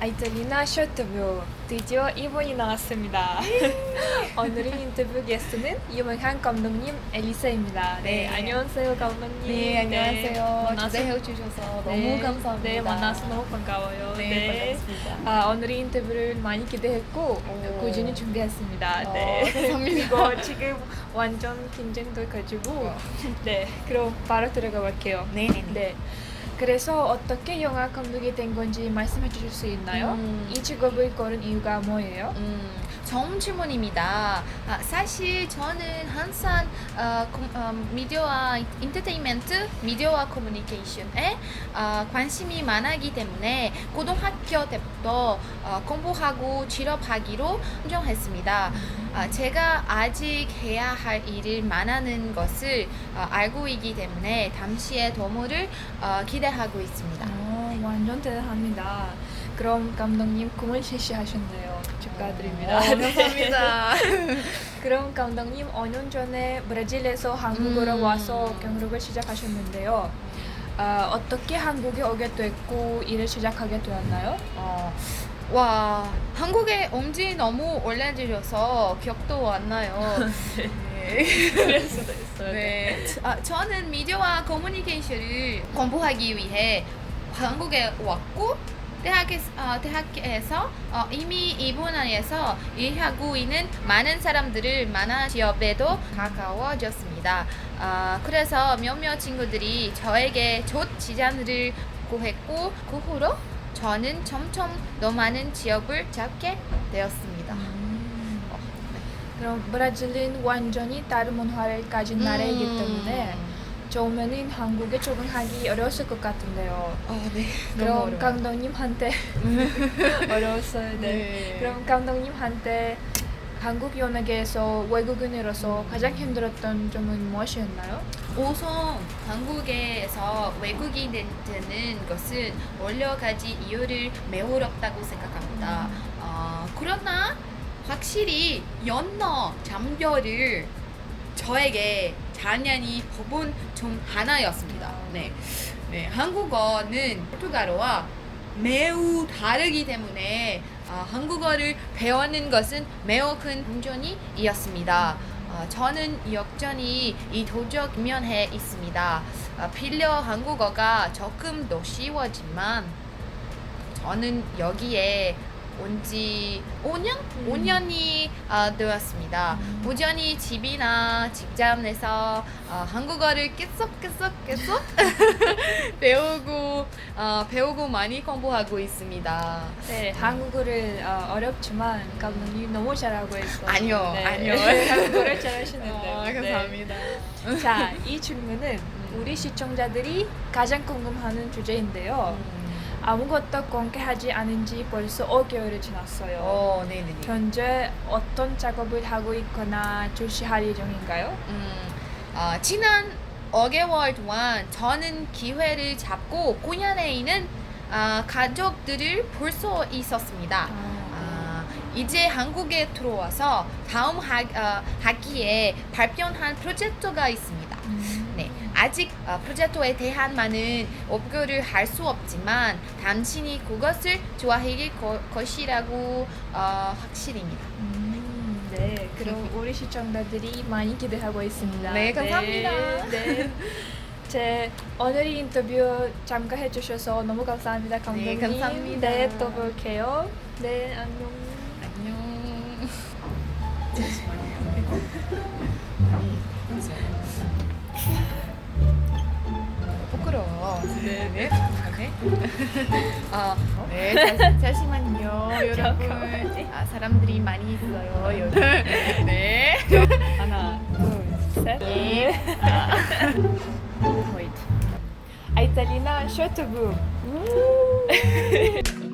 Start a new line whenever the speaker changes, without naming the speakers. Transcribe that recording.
아이텔리나 쇼트뷰 드디어 2번이 나왔습니다. 오늘의 인터뷰 게스트는 유명한 감독님 엘리사입니다. 네,
네.
안녕하세요 감독님.
네, 안녕하세요.
만나서
초대해 주셔서 너무
네,
감사합니다.
네, 만나서 너무 반가워요.
네, 반갑습니다.
아, 오늘의 인터뷰를 많이 기대했고
오.
꾸준히 준비했습니다.
어,
네.
감사합니다.
지금 완전 긴장도 가지고
어.
네, 그럼 바로 들어가 볼게요.
네, 네, 네.
네. 그래서 어떻게 영화 감독이 된 건지 말씀해 주실 수 있나요?
음.
이 직업을 고른 이유가 뭐예요?
음, 좋은 질문입니다. 아, 사실 저는 항상 어, com- 어, 미디어와 인터테인먼트, 미디어와 커뮤니케이션에 어, 관심이 많았기 때문에 고등학교 때부터 어, 공부하고 취업하기로 정했습니다. 아, 제가 아직 해야 할 일을 많다는 것을 어, 알고 있기 때문에 당시의 도움을 어, 기대하고 있습니다.
어, 완전 대단합니다. 그럼 감독님 꿈을 실시하셨네요. 축하드립니다.
어, 감사합니다.
그럼 감독님 5년 전에 브라질에서 한국으로
음.
와서 경력을 시작하셨는데요. 아, 어떻게 한국에 오게 됐고 일을 시작하게 되었나요?
어, 와 한국에 온 지 너무 오래되셔서 기억도 안 나요. 네.
그럴 수도 있어요.
네. 아, 저는 미디어와 커뮤니케이션을 공부하기 위해 한국에 왔고 대학에, 어, 대학에서 어, 이미 이 분야에서 일하고 있는 많은 사람들을 만나 취업에도 가까워졌습니다. 아, 그래서 몇몇 친구들이 저에게 좋은 지장을 구했고 그 후로 저는 점점 더 많은 취업을 잡게 되었습니다.
음. 그럼 브라질은 완전히 다른 문화를 가진 나라이기
음.
때문에 처음에는 한국에 적응하기 어려웠을 것 같은데요.
아, 네.
그럼 감독님한테 어려웠어요. 네.
네.
그럼 감독님한테 한국 연예계에서 외국인으로서 가장 힘들었던 점은 무엇이었나요?
우선 한국에서 외국인 되는 것은 여러 가지 이유를 매우 어렵다고 생각합니다. 어, 그러나 확실히 연어 장별을 저에게 잔연히 법은 좀 하나였습니다. 네. 네, 한국어는 포르투갈어와 매우 다르기 때문에 아, 한국어를 배우는 것은 매우 큰 동전이었습니다. 아, 저는 역전이 이 도적 면에 있습니다. 아, 필요 한국어가 조금 더 쉬워지만 저는 여기에 온지 5년?
음.
5년이 아, 되었습니다.
음.
꾸준히 집이나 직장에서 어, 한국어를 계속 계속 계속 배우고 어, 배우고 많이 공부하고 있습니다.
네, 한국어를 어, 어렵지만 감독님 너무 잘하고 있어요.
아니요,
네.
아니요.
한국어를 잘하시는데.
어, 감사합니다.
네. 자, 이 질문은 우리 시청자들이 가장 궁금하는 주제인데요.
음.
아무것도 공개하지 않은 지 벌써 5개월이 지났어요.
어, 네네네.
현재 어떤 작업을 하고 있거나 출시할 예정인가요?
음, 어, 지난 5개월 동안 저는 기회를 잡고 공연에 있는 어, 가족들을 볼 수 있었습니다. 아, 이제 한국에 들어와서 다음 학, 어, 학기에 발표한 프로젝트가 있습니다.
음.
네, 아직 어, 프로젝트에 대한 많은 업교를 할 수 없지만 당신이 그것을 좋아할 거- 것이라고 어, 확실입니다.
음, 네, 그럼 우리 시청자들이 많이 기대하고 있습니다.
네, 감사합니다.
네, 네. 제 오늘 이 인터뷰 참가해 주셔서 너무 감사합니다, 감독님.
감사합니다.
네, 또 볼게요. 네, 안녕.
안녕. 부끄러워. 네, 네. 네. 아, 네. 잠- 잠시만요, 여러분. 아, 사람들이 많이 있어요, 여기. 네.
하나, 둘, 셋.
네.
Wait. 아이탈리나 쇼트북.